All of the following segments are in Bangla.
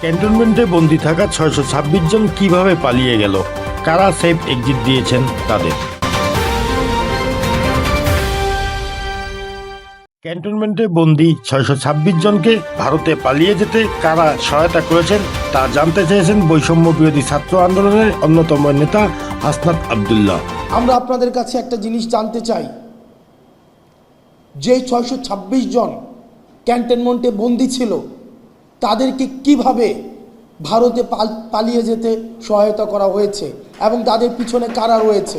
ক্যান্টনমেন্টে বন্দি থাকা ছয়শো ছাব্বিশ জন কীভাবে পালিয়ে গেল? কারা সেফ এক্সিট দিয়েছেন তাদের? ক্যান্টনমেন্টে বন্দি ছয়শো ছাব্বিশ জনকে ভারতে পালিয়ে যেতে কারা সহায়তা করেছেন তা জানতে চেয়েছেন বৈষম্য বিরোধী ছাত্র আন্দোলনের অন্যতম নেতা হাসনাত আবদুল্লাহ। আমরা আপনাদের কাছে একটা জিনিস জানতে চাই। যে ছয়শো ছাব্বিশ জন ক্যান্টনমেন্টে বন্দি ছিল তাদেরকে কীভাবে ভারতে পালিয়ে যেতে সহায়তা করা হয়েছে এবং তাদের পিছনে কারা রয়েছে?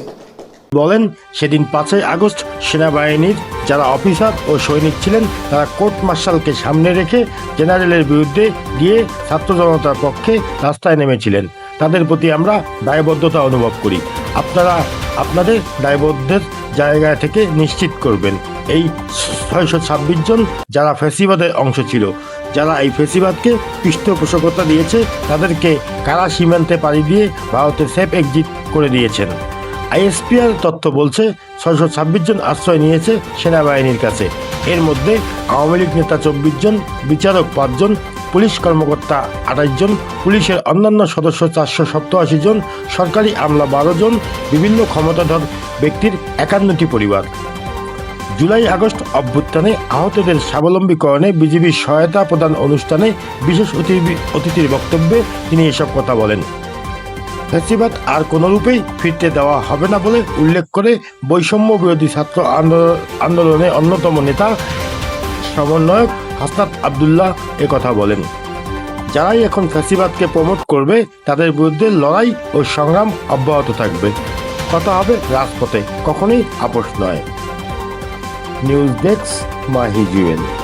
বলেন, সেদিন পাঁচই আগস্ট সেনাবাহিনীর যারা অফিসার ও সৈনিক ছিলেন, তারা কোর্ট মার্শালকে সামনে রেখে জেনারেলের বিরুদ্ধে গিয়ে ছাত্র জনতার পক্ষে রাস্তায় নেমেছিলেন। তাদের প্রতি আমরা দায়বদ্ধতা অনুভব করি। আপনারা আপনাদের দায়বদ্ধের জায়গা থেকে নিশ্চিত করবেন। এই ছয়শো ছাব্বিশ জন যারা ফেসিবাদের অংশ ছিল, যারা এই ফেসিবাদকে পৃষ্ঠপোষকতা দিয়েছে, তাদেরকে কারা সীমান্তে পাড়ি দিয়ে ভারতে সেফ এক্সিট করে দিয়েছেন। আইএসপিআর তথ্য বলছে, ছয়শো ছাব্বিশ জন আশ্রয় নিয়েছে সেনাবাহিনীর কাছে। এর মধ্যে আওয়ামী লীগ নেতা চব্বিশ জন, বিচারক পাঁচজন পুলিশ কর্মকর্তা আঠাশ জন, পুলিশের অন্যান্য সদস্য চারশো সপ্তাশি জন, সরকারি আমলা বারো জন, বিভিন্ন ক্ষমতাধর ব্যক্তির একান্নটি পরিবার। জুলাই আগস্ট অভ্যুত্থানে আহতদের স্বাবলম্বীকরণে বিজেপির সহায়তা প্রদান অনুষ্ঠানে বিশেষ অতিথি অতিথির বক্তব্যে তিনি এসব কথা বলেন। ফ্যাসিবাদ আর কোনোরূপেই ফিরতে দেওয়া হবে না বলে উল্লেখ করে বৈষম্য বিরোধী ছাত্র আন্দোলন অন্যতম নেতা সমন্বয়ক হাসনাত আবদুল্লাহ কথা বলেন। যারাই এখন ফ্যাসিবাদকে প্রমোট করবে, তাদের বিরুদ্ধে লড়াই ও সংগ্রাম অব্যাহত থাকবে। কথা হবে রাজপথে, কখনোই আপোষ নয়। News desk Mahi Jewel